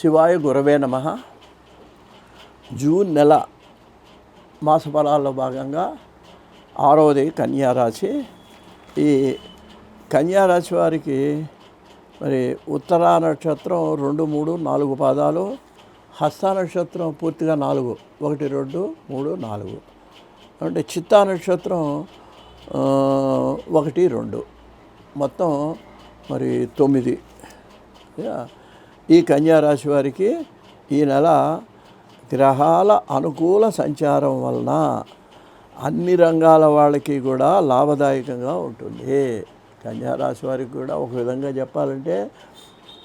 శివాయ గురవే నమ. జూన్ నెల మాసఫలాల్లో భాగంగా ఆరవది కన్యారాశి. ఈ కన్యారాశి వారికి మరి ఉత్తరా నక్షత్రం రెండు మూడు నాలుగు పాదాలు హస్త నక్షత్రం పూర్తిగా నాలుగు ఒకటి రెండు మూడు నాలుగు. అంటే చిత్తా నక్షత్రం ఒకటి రెండు. మొత్తం మరి తొమ్మిది. యా. ఈ కన్యారాశి వారికి ఈ నెల గ్రహాల అనుకూల సంచారం వలన అన్ని రంగాల వాళ్ళకి కూడా లాభదాయకంగా ఉంటుంది. కన్యా రాశి వారికి కూడా ఒక విధంగా చెప్పాలంటే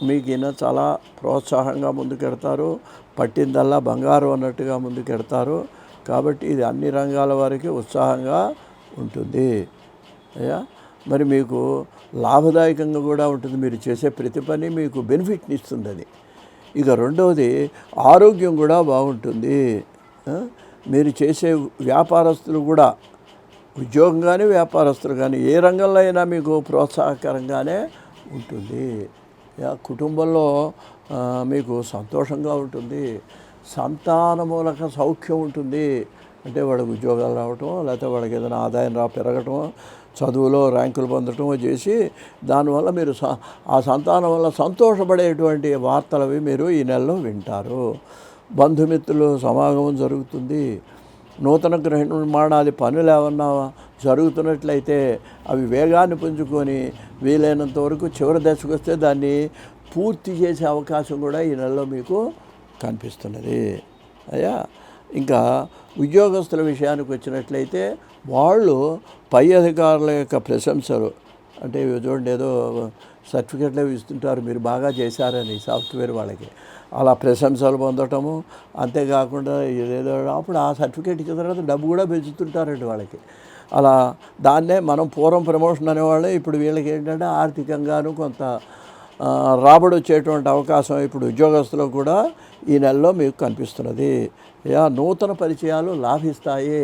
మీకు ఈయన చాలా ప్రోత్సాహంగా ముందుకెడతారు. పట్టిందల్లా బంగారం అన్నట్టుగా ముందుకెడతారు. కాబట్టి ఇది అన్ని రంగాల వారికి ఉత్సాహంగా ఉంటుంది. అయ్యా? మరి మీకు లాభదాయకంగా కూడా ఉంటుంది. మీరు చేసే ప్రతి పని మీకు బెనిఫిట్ని ఇస్తుంది అది ఇక రెండవది ఆరోగ్యం కూడా బాగుంటుంది. మీరు చేసే వ్యాపారస్తులు కూడా ఉద్యోగం కానీ వ్యాపారస్తులు కానీ ఏ రంగంలో అయినా మీకు ప్రోత్సాహకరంగానే ఉంటుంది. కుటుంబంలో మీకు సంతోషంగా ఉంటుంది. సంతాన మూలక సౌఖ్యం ఉంటుంది. అంటే వాడికి ఉద్యోగాలు రావటం లేకపోతే వాడికి ఏదైనా ఆదాయం రా పెరగటం చదువులో ర్యాంకులు పొందటం చేసి దానివల్ల మీరు స- ఆ సంతానం వల్ల సంతోషపడేటువంటి వార్తలవి మీరు ఈ నెలలో వింటారు. బంధుమిత్రులు సమాగమం జరుగుతుంది. నూతన గృహ నిర్మాణాది పనులు ఏమన్నా జరుగుతున్నట్లయితే అవి వేగాన్ని పుంజుకొని వీలైనంత వరకు చివరి దశకు వస్తే దాన్ని పూర్తి చేసే అవకాశం కూడా ఈ నెలలో మీకు కనిపిస్తున్నది. అయ్యా? ఇంకా ఉద్యోగస్తుల విషయానికి వచ్చినట్లయితే వాళ్ళు పై అధికారుల యొక్క ప్రశంసలు అంటే చూడండి ఏదో సర్టిఫికెట్లు ఇస్తుంటారు మీరు బాగా చేశారని సాఫ్ట్వేర్ వాళ్ళకి. అలా ప్రశంసలు పొందటము అంతేకాకుండా ఏదో అప్పుడు ఆ సర్టిఫికేట్ ఇచ్చిన తర్వాత డబ్బు కూడా పెంచుతుంటారండి వాళ్ళకి. అలా దాన్నే మనం పూర్వం ప్రమోషన్ అనేవాళ్ళే ఇప్పుడు వీళ్ళకి ఏంటంటే ఆర్థికంగాను కొంత రాబడి వచ్చేటువంటి అవకాశం ఇప్పుడు ఉద్యోగస్తులకు కూడా ఈ నెలలో మీకు కనిపిస్తున్నది. యా నూతన పరిచయాలు లాభిస్తాయి.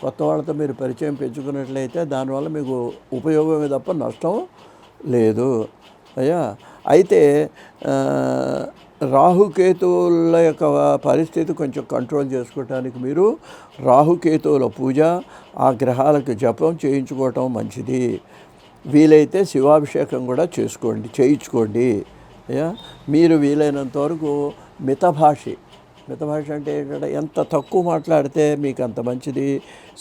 కొత్త వాళ్ళతో మీరు పరిచయం పెంచుకున్నట్లయితే దానివల్ల మీకు ఉపయోగమే తప్ప నష్టం లేదు. అయ్యా అయితే రాహుకేతువుల యొక్క పరిస్థితి కొంచెం కంట్రోల్ చేసుకోవటానికి మీరు రాహుకేతువుల పూజ ఆ గ్రహాలకు జపం చేయించుకోవటం మంచిది. వీలైతే శివాభిషేకం కూడా చేసుకోండి చేయించుకోండి. మీరు వీలైనంత వరకు మితభాషి. మితభాష అంటే ఏంటంటే ఎంత తక్కువ మాట్లాడితే మీకు అంత మంచిది.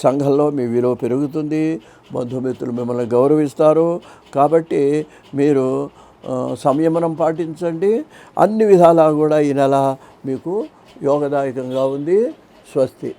సంఘంలో మీ విలువ పెరుగుతుంది బంధుమిత్రులు మిమ్మల్ని గౌరవిస్తారు. కాబట్టి మీరు సంయమనం పాటించండి. అన్ని విధాలా కూడా ఈ నెల మీకు యోగదాయకంగా ఉంది. స్వస్తి.